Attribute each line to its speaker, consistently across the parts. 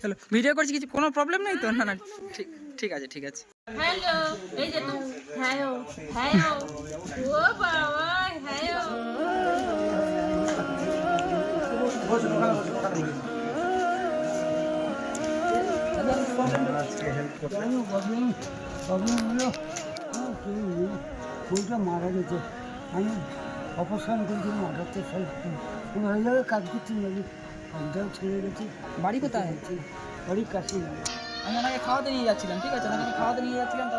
Speaker 1: Hello video করছি কিছু? কোনো প্রবলেম নেই তো? না না ঠিক ঠিক আছে ঠিক আছে।
Speaker 2: বউটা মারা গেছে আমি অপারেশন করেছিলাম হয়ে যাবে কাজ করতে কাজটাও ছেড়ে গেছে।
Speaker 1: বাড়ি কোথায়?
Speaker 2: বাড়ির কাছে
Speaker 1: আমি ওনাকে খাওয়াতে নিয়ে যাচ্ছিলাম ঠিক আছে? ওনাকে খাওয়াতে নিয়ে যাচ্ছিলাম তো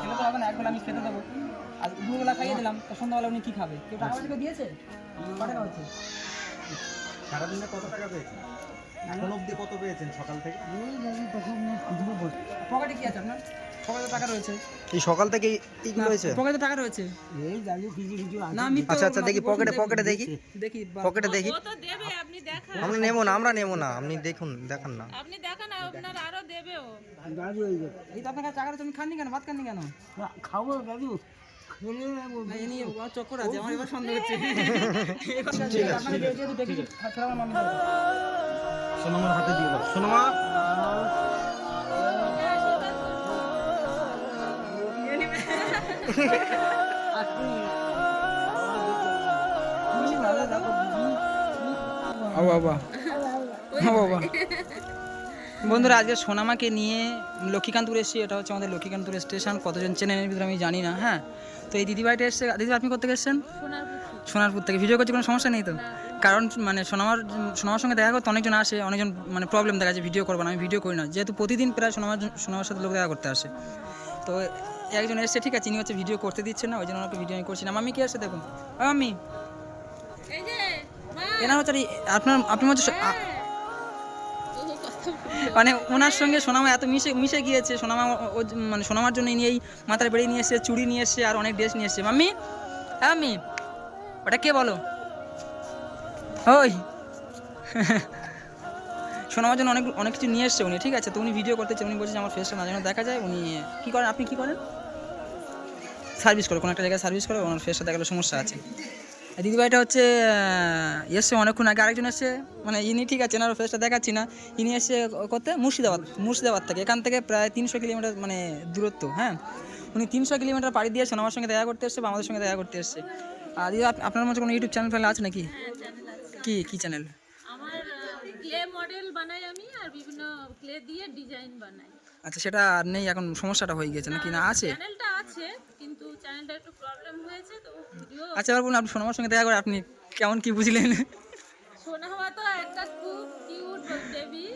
Speaker 1: খেলে তো হবে না একবেলা আমি খেতে দেবো। আর দুবেলা খাইয়ে দিলাম তো সন্ধ্যাবেলা উনি কী খাবে? কেউ টাকা পয়সা দিয়েছে? ক টাকা হচ্ছে
Speaker 3: সারাদিনে কত টাকা এখন অবধি কত পেয়েছেন সকাল থেকে?
Speaker 1: পকেটে কি আছে আপনার? পকেটে টাকা রয়েছে।
Speaker 3: এই সকাল থেকে হয়েছে?
Speaker 1: পকেটে টাকা রয়েছে।
Speaker 2: এই যাবে কিছু কিছু
Speaker 1: না আমি
Speaker 3: আচ্ছা আচ্ছা দেখি পকেটে পকেটে দেখি।
Speaker 1: দেখি।
Speaker 3: পকেটে দেখি।
Speaker 4: ও তো দেবে আপনি দেখান।
Speaker 3: আমরা নেব না আমরা নেব না আপনি দেখুন দেখান না।
Speaker 4: আপনি দেখান আপনার আরও দেবে ও
Speaker 2: দাঁড়িয়ে
Speaker 1: এই তো আপনার টাকা রয়েছে খাননি কেন? ভাত খাননি কেন?
Speaker 2: খাব দাদু।
Speaker 1: চক্কর আছে আমার এবার সন্দেহ হচ্ছে।
Speaker 3: সোনামার হাতে দিয়ে দাও। সোনামা।
Speaker 1: বন্ধুরা, আজকে সোনামাকে নিয়ে লক্ষ্মীকান্তপুর এসেছি। এটা হচ্ছে আমাদের লক্ষ্মীকান্তপুর স্টেশন। কতজন চেনেন ভিতরে আমি জানি না হ্যাঁ? তো এই দিদিভাইটা এসছে। দিদি আপনি কোথেকে এসেছেন? সোনারপুর থেকে। ভিডিও করছি কোনো সমস্যা নেই তো? কারণ মানে সোনামার সোনামার সঙ্গে দেখা করতে অনেকজন আসে, অনেকজন মানে প্রবলেম দেখা যায়, ভিডিও করব না, আমি ভিডিও করি না। যেহেতু প্রতিদিন প্রায় সোনামার সোনামার সাথে লোক দেখা করতে আসে। তো একজন এসছে ঠিক আছে ইনি হচ্ছে ভিডিও করতে দিচ্ছে না ওই জন্য ওনাকে ভিডিও আমি করছি না। মামি কি আসছে দেখুন? মামি এনার হচ্ছে আপনার আপনি হচ্ছে
Speaker 4: বলে।
Speaker 1: মানে ওনার সঙ্গে সোনামা এত মিশে মিশে গিয়েছে সোনামা ও- মানে সোনামার জন্য ইনি এই মাথার বেড়ে নিয়ে এসছে চুড়ি নিয়ে এসছে আর অনেক ড্রেস নিয়ে এসছে। মাম্মি হ্যাঁ মাম্মি ওটা কে বলো? ওই। সোনামার জন্য অনেক অনেক কিছু নিয়ে এসছে উনি ঠিক আছে? তো উনি ভিডিও করতে চান উনি বলছে আমার ফেসটা না যেন দেখা যায় উনি কী করেন? আপনি কী করেন? সার্ভিস করে কোনো একটা জায়গায় সার্ভিস করে ওনার ফেসটা দেখালে সমস্যা আছে। দিদিভাইটা হচ্ছে এসছে অনেকক্ষণ আগে আরেকজন এসছে মানে ইনি ঠিক আছে এনার ফেসটা দেখাচ্ছি না ইনি এসছে করতে মুর্শিদাবাদ মুর্শিদাবাদ থেকে এখান থেকে প্রায় তিনশো কিলোমিটার মানে দূরত্ব হ্যাঁ? উনি তিনশো কিলোমিটার পাড়ি দিয়েছেন আমার সঙ্গে দেখা করতে এসছে বা আমাদের সঙ্গে দেখা করতে এসছে। আর দিদি আপ- আপনার মধ্যে কোনো ইউটিউব চ্যানেল ফ্যানেল আছে নাকি?
Speaker 4: হ্যাঁ
Speaker 1: কি কি চ্যানেল
Speaker 4: ক্লে মডেল বানাই আমি আর বিভিন্ন ক্লে দিয়ে ডিজাইন বানাই।
Speaker 1: আচ্ছা সেটা আর নেই এখন সমস্যাটা হয়ে গেছে নাকি না আছে?
Speaker 4: চ্যানেলটা আছে চ্যানেলটা একটু প্রবলেম হয়েছে তো ভিডিও
Speaker 1: আচ্ছা বলুন আপনি সোনামার সঙ্গে দেখা করে আপনি কেমন কি বুঝলেন?
Speaker 4: হওয়া তো একটা খুব কিউট বেবি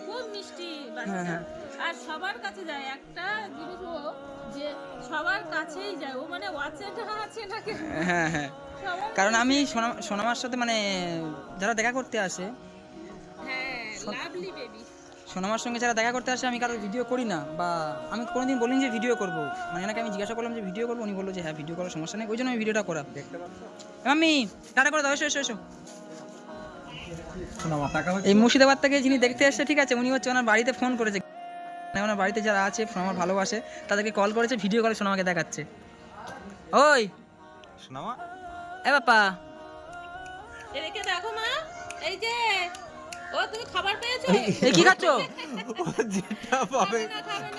Speaker 4: খুব মিষ্টি
Speaker 1: হ্যাঁ,
Speaker 4: বাচ্চা।
Speaker 1: হ্যাঁ।
Speaker 4: আর সবার কাছে যায় একটা জিনিস ও যে সবার কাছেই যায়। ও মানে ওয়াচেটা আছে নাকি
Speaker 1: হ্যাঁ হ্যাঁ। কারণ আমি সোনা সোনামার সাথে মানে যারা দেখা করতে আসে
Speaker 4: হ্যাঁ লাভলি বেবি
Speaker 1: সোনামার সঙ্গে যারা দেখা করতে আসে আমি কারোর ভিডিও করি না বা আমি কোনোদিন বলিনি যে ভিডিও করব। মানে এনাকে আমি জিজ্ঞাসা করলাম যে ভিডিও করব উনি বলল যে হ্যাঁ ভিডিও করার সমস্যা নেই ওই জন্য আমি ভিডিওটা করা আমি টাটা করে দাও এসো এসো এসো। এই মুর্শিদাবাদ থেকে যিনি দেখতে এসছে ঠিক আছে উনি হচ্ছে ওনার বাড়িতে ফোন করেছে। মানে ওনার বাড়িতে যারা আছে সোনামার ভালোবাসে তাদেরকে কল করেছে ভিডিও কলে সোনামাকে দেখাচ্ছে। ওই!
Speaker 3: সোনামা?
Speaker 1: এ বাপা
Speaker 4: এদিকে দেখো মা এই যে তুমি খাবার পেয়েছ?
Speaker 1: এই কি খাচ্ছো?
Speaker 3: যেটা পাবে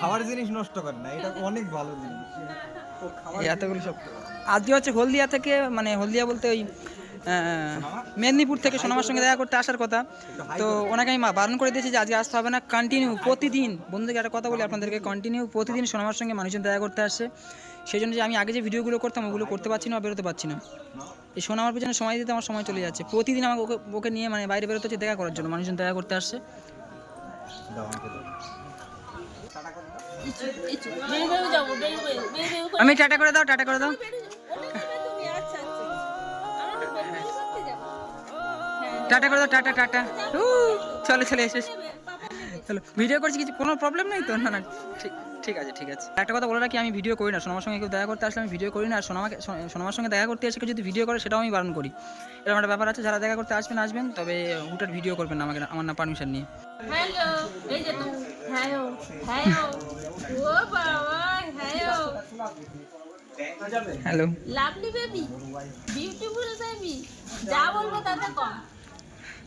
Speaker 3: খাবার জিনিস নষ্ট করে না এটা অনেক ভালো জিনিস। ও
Speaker 1: এতগুলো সব আজকে হচ্ছে হলদিয়া থেকে মানে হলদিয়া বলতে ওই মেদিনীপুর থেকে সোনামার সঙ্গে দেখা করতে আসার কথা। তো ওনাকে আমি বারণ করে দিয়েছি যে আজকে আসতে হবে না কন্টিনিউ প্রতিদিন। বন্ধুকে একটা কথা বলি আপনাদেরকে কন্টিনিউ প্রতিদিন সোনামার সঙ্গে মানুষজন দেখা করতে আসছে সেই জন্য যে আমি আগে যে ভিডিওগুলো করতাম ওগুলো করতে পারছি না বেরোতে পারছি না। এই সোনামার পেছনে সময় দিতে আমার সময় চলে যাচ্ছে। প্রতিদিন আমাকে ওকে ওকে নিয়ে মানে বাইরে বেরোতে হচ্ছে দেখা করার জন্য মানুষজন দেখা করতে আসছে আমি টাটা করে দাও টাটা করে দাও। টাটা করে দাও টাটা টাটা। চলে চলে এসে। চলো ভিডিও করছি কিছু কোনো প্রবলেম নেই তো? না না ঠিক ঠিক আছে ঠিক আছে। একটা কথা বলে রাখি আমি ভিডিও করি না। সোনামার সঙ্গে কেউ দেখা করতে আসলে আমি ভিডিও করি না। আর সোনামাকে সো- সোনামার সঙ্গে দেখা করতে এসে কেউ যদি ভিডিও করে সেটাও আমি বারণ করি। এরকম একটা ব্যাপার আছে যারা দেখা করতে আসবেন আসবেন তবে হুটার ভিডিও করবেন না আমাকে আমার না পারমিশন নিয়ে।
Speaker 4: হ্যালো এই যে তুমি হ্যালো হ্যালো। ও বাবা hello.
Speaker 1: Hello.
Speaker 4: Lovely baby beautiful baby যা বলব তাতে কম।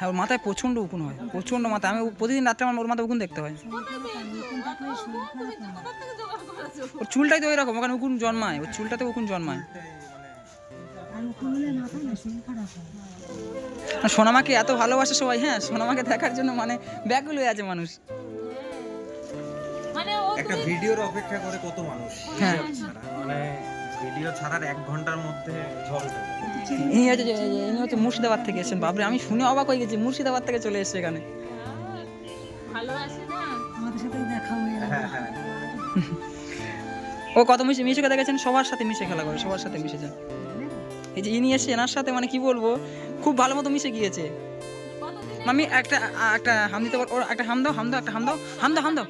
Speaker 4: হ্যাঁ
Speaker 1: ওর মাথায় প্রচণ্ড উকুন হয় প্রচণ্ড মাথা। আমি ও- প্রতিদিন রাত্রে আমার ওর মাথায় উকুন দেখতে হয়? ওর চুলটাই তো ওই রকম ওখানে উকুন জন্মায় ওর চুলটাতে উকুন জন্মায়। আর সোনামাকে এত ভালোবাসে সবাই হ্যাঁ সোনামাকে দেখার জন্য মানে ব্যাকুল হয়ে আছে মানুষ।
Speaker 4: মানে
Speaker 3: একটা ভিডিওর অপেক্ষা করে কত মানুষ।
Speaker 1: হ্যাঁ।
Speaker 3: ভিডিও ছাড়ার এক ঘণ্টার মধ্যে ঝড় উঠে
Speaker 1: ইনি হচ্ছে ইনি হচ্ছে মুর্শিদাবাদ থেকে এসেছেন। বাবরে আমি শুনে অবাক হয়ে গেছি মুর্শিদাবাদ থেকে চলে এসেছে এখানে।
Speaker 4: ভালোবাসে না?
Speaker 3: হ্যাঁ হ্যাঁ
Speaker 1: ও কত মিশে মিশুকে দেখেছেন? সবার সাথে মিশে খেলা করে সবার সাথে মিশেছেন এই যে ইনি এসে এনার সাথে মানে কি বলব খুব ভালো মতো মিশে গিয়েছে। মামি একটা একটা হাম দিতে পার- ওর একটা হাম দাও হাম দাও একটা হাম দাও হাম দাও হাম দাও।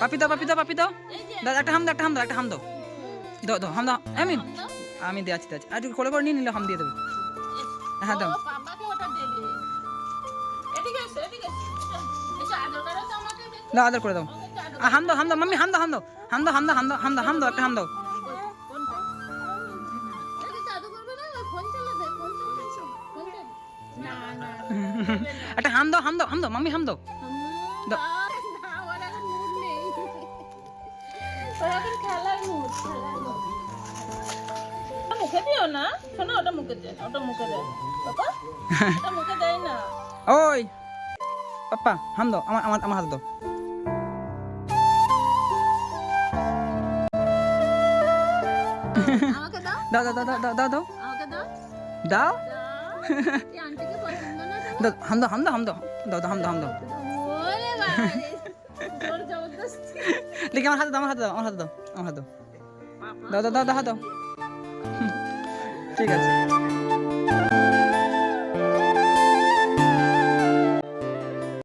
Speaker 1: পাপি দাও। পাপি দাও পাপি দাও
Speaker 4: এই যে।
Speaker 1: একটা হাম দাও একটা হাম দাও একটা হাম দাও। দাও দাও হামদা আমি আমি দিয়ে আছি আর একটু কোলে করে নি নিলে হাম দিয়ে দেবে হ্যাঁ দাও দাও আদর করে দাও হাম দাও হাম দাও মাম্মি হাম দাও হাম দাও হাম দাও হাম দাও হাম দাও হাম দাও হাম দাও একটা হাম দাও একটা হাম দাও হাম দাও হাম দাও মাম্মি হাম দাও দাও
Speaker 4: মুখে দিও না। শোনো ওটা মুখে দেয় ওটা মুখে দেয় না। ওটা মুখে দেয় না।
Speaker 1: ওই পাপ্পা হাম দাও আমার আমার আমার হাত দাও।
Speaker 4: দাও
Speaker 1: দাও। দাও দাও দাও দাও দাও দাও।
Speaker 4: আমাকে দাও।
Speaker 1: দাও।
Speaker 4: দাও। এই আন্টিকে পছন্দ না তোমার?
Speaker 1: দাও হাম দাও হাম দাও হাম দাও। দাও দাও হাম দাও হাম দাও। দেখি আমার হাতে দাও আমার হাতে দাও আমার হাতে দাও আমার হাতে দাও। 等等等等哈等这个